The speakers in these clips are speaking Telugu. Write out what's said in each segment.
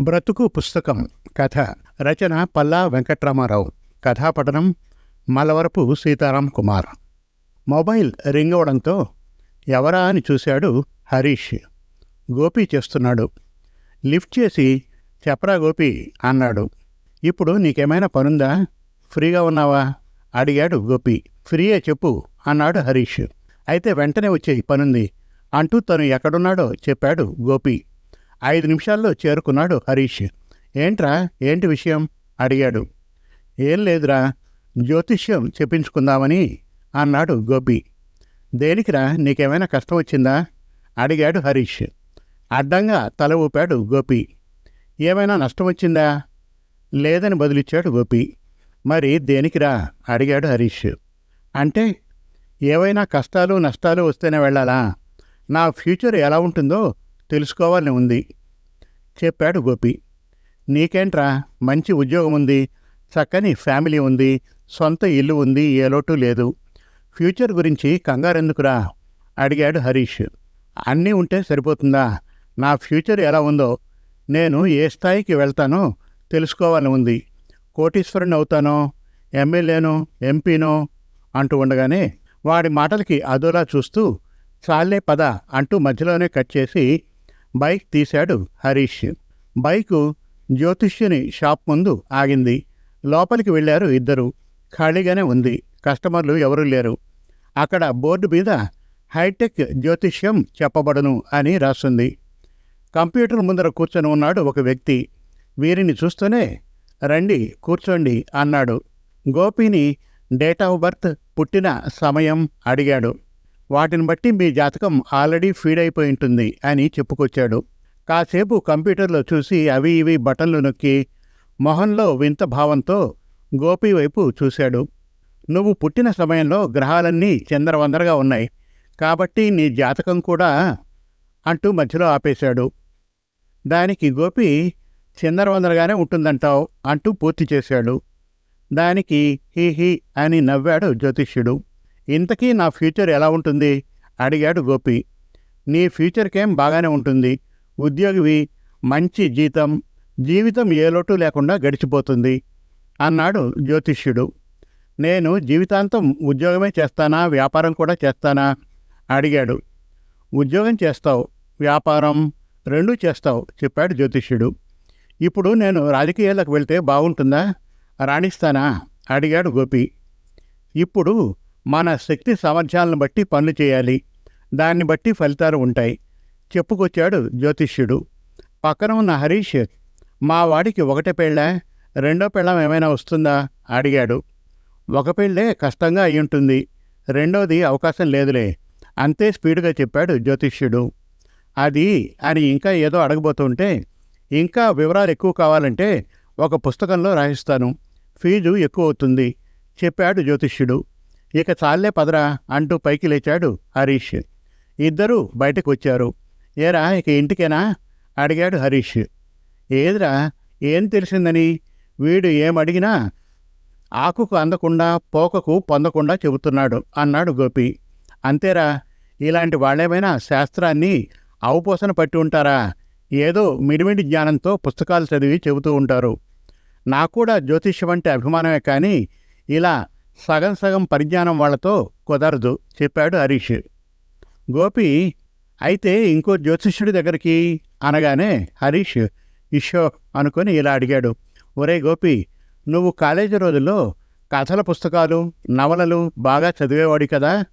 బ్రతుకు పుస్తకం కథ రచన పల్లా వెంకట్రామారావు. కథాపఠనం మలవరపు సీతారాం కుమార్. మొబైల్ రింగ్ అవడంతో ఎవరా అని చూశాడు హరీష్. గోపి చేస్తున్నాడు. లిఫ్ట్ చేసి చెప్పరా గోపి అన్నాడు. ఇప్పుడు నీకేమైనా పనుందా? ఫ్రీగా ఉన్నావా? అడిగాడు గోపి. ఫ్రీయే చెప్పు అన్నాడు హరీష్. అయితే వెంటనే వచ్చేయి పనుంది అంటూ తను ఎక్కడున్నాడో చెప్పాడు గోపి. ఐదు నిమిషాల్లో చేరుకున్నాడు హరీష్. ఏంట్రా? ఏంటి విషయం? అడిగాడు. ఏం లేదురా. జ్యోతిష్యం చెప్పించుకుందామని అన్నాడు గోపి. దేనికిరా? నీకేమైనా కష్టం వచ్చిందా? అడిగాడు హరీష్. అడ్డంగా తల ఊపాడు గోపి. ఏమైనా నష్టం వచ్చిందా? లేదని బదులిచ్చాడు గోపి. మరి దేనికిరా? అడిగాడు హరీష్. అంటే ఏవైనా కష్టాలు నష్టాలు వస్తేనే వెళ్ళాలా? నా ఫ్యూచర్ ఎలా ఉంటుందో తెలుసుకోవాలని ఉంది. చెప్పాడు గోపి. నీకేంట్రా మంచి ఉద్యోగం ఉంది. చక్కని ఫ్యామిలీ ఉంది. సొంత ఇల్లు ఉంది. ఏ లోటు లేదు. ఫ్యూచర్ గురించి కంగారెందుకురా? అడిగాడు హరీష్. అన్నీ ఉంటే సరిపోతుందా? నా ఫ్యూచర్ ఎలా ఉందో? నేను ఏ స్థాయికి వెళ్తానో తెలుసుకోవాలని ఉంది. కోటీశ్వరుని అవుతానో? ఎమ్మెల్యేనో? ఎంపీనో? అంటూ ఉండగానే వాడి మాటలకి అదోలా చూస్తూ చాలే పద అంటూ మధ్యలోనే కట్ చేసి బైక్ తీశాడు హరీష్. బైకు జ్యోతిష్యుని షాప్ ముందు ఆగింది. లోపలికి వెళ్ళారు ఇద్దరు. ఖాళీగానే ఉంది. కస్టమర్లు ఎవరూ లేరు. అక్కడ బోర్డు మీద హైటెక్ జ్యోతిష్యం చెప్పబడును అని రాస్తుంది. కంప్యూటర్ ముందర కూర్చొని ఉన్నాడు ఒక వ్యక్తి. వీరిని చూస్తూనే రండి కూర్చోండి అన్నాడు. గోపిని డేట్ ఆఫ్ బర్త్ పుట్టిన సమయం అడిగాడు. వాటిని బట్టి మీ జాతకం ఆల్రెడీ ఫీడ్ అయిపోయి ఉంటుంది అని చెప్పుకొచ్చాడు. కాసేపు కంప్యూటర్లో చూసి అవి ఇవి బటన్లు నొక్కి మొహంలో వింత భావంతో గోపి వైపు చూశాడు. నువ్వు పుట్టిన సమయంలో గ్రహాలన్నీ చందరవందరగా ఉన్నాయి. కాబట్టి నీ జాతకం కూడా అంటూ మధ్యలో ఆపేశాడు. దానికి గోపి చందరవందరగానే ఉంటుందంటావు అంటూ పూర్తి చేశాడు. దానికి హీ హీ అని నవ్వాడు జ్యోతిష్యుడు. ఇంతకీ నా ఫ్యూచర్ ఎలా ఉంటుంది? అడిగాడు గోపి. నీ ఫ్యూచర్కేం బాగానే ఉంటుంది. ఉద్యోగివి మంచి జీతం జీవితం ఏ లోటు లేకుండా గడిచిపోతుంది అన్నాడు జ్యోతిష్యుడు. నేను జీవితాంతం ఉద్యోగమే చేస్తానా? వ్యాపారం కూడా చేస్తానా? అడిగాడు. ఉద్యోగం చేస్తావు వ్యాపారం రెండూ చేస్తావు చెప్పాడు జ్యోతిష్యుడు. ఇప్పుడు నేను రాజకీయాలకు వెళ్తే బాగుంటుందా? రాణిస్తానా? అడిగాడు గోపి. ఇప్పుడు మన శక్తి సామర్థ్యాలను బట్టి పనులు చేయాలి. దాన్ని బట్టి ఫలితాలు ఉంటాయి. చెప్పుకొచ్చాడు జ్యోతిష్యుడు. పక్కన ఉన్న హరీష్ మా వాడికి ఒకటే పెళ్ళ? రెండో పెళ్ళం ఏమైనా వస్తుందా? అడిగాడు. ఒక పెళ్ళే కష్టంగా అయ్యుంటుంది. రెండోది అవకాశం లేదులే. అంతే స్పీడ్గా చెప్పాడు జ్యోతిష్యుడు. అది అని ఇంకా ఏదో అడగబోతుంటే ఇంకా వివరాలు ఎక్కువ కావాలంటే ఒక పుస్తకంలో రాయిస్తాను ఫీజు ఎక్కువ అవుతుంది చెప్పాడు జ్యోతిష్యుడు. ఇక చాలే పదరా అంటూ పైకి లేచాడు హరీష్. ఇద్దరూ బయటకు వచ్చారు ఏరా ఇక ఇంటికేనా? అడిగాడు హరీష్. ఏదిరా ఏం తెలిసిందని? వీడు ఏమడిగినా ఆకుకు అందకుండా పోకకు పొందకుండా చెబుతున్నాడు అన్నాడు గోపి. అంతేరా ఇలాంటి వాళ్ళేమైనా శాస్త్రాన్ని అవపోసన పట్టి ఉంటారా? ఏదో మిడిమిడి జ్ఞానంతో పుస్తకాలు చదివి చెబుతూ ఉంటారు. నాకు కూడా జ్యోతిష్యం అంటే అభిమానమే కానీ ఇలా సగం సగం పరిజ్ఞానం వాళ్ళతో కుదరదు చెప్పాడు హరీష్. గోపి అయితే ఇంకో జ్యోతిష్యుడి దగ్గరికి అనగానే హరీష్ ఇషో అనుకొని ఇలా అడిగాడు. ఒరే గోపి నువ్వు కాలేజీ రోజుల్లో కథల పుస్తకాలు నవలలు బాగా చదివేవాడి కదా?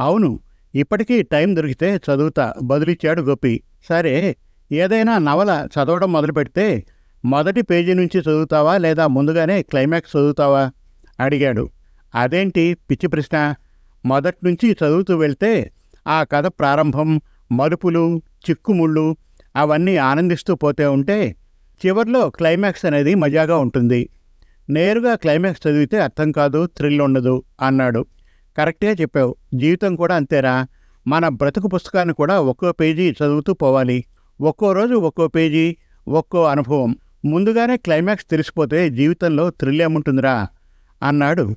అవును ఇప్పటికీ టైం దొరికితే చదువుతా బదులిచ్చాడు గోపి. సరే ఏదైనా నవల చదవడం మొదలు పెడితే మొదటి పేజీ నుంచి చదువుతావా లేదా ముందుగానే క్లైమాక్స్ చదువుతావా? అడిగాడు. అదేంటి పిచ్చి ప్రశ్న? మొదటి నుంచి చదువుతూ వెళ్తే ఆ కథ ప్రారంభం మలుపులు చిక్కుముళ్ళు అవన్నీ ఆనందిస్తూ పోతే ఉంటే చివర్లో క్లైమాక్స్ అనేది మజాగా ఉంటుంది. నేరుగా క్లైమాక్స్ చదివితే అర్థం కాదు థ్రిల్ ఉండదు అన్నాడు. కరెక్టే చెప్పావు. జీవితం కూడా అంతేరా. మన బ్రతుకు పుస్తకాన్ని కూడా ఒక్కో పేజీ చదువుతూ పోవాలి. ఒక్కో రోజు ఒక్కో పేజీ ఒక్కో అనుభవం. ముందుగానే క్లైమాక్స్ తెలిసిపోతే జీవితంలో థ్రిల్ ఏముంటుందిరా? అన్నాడు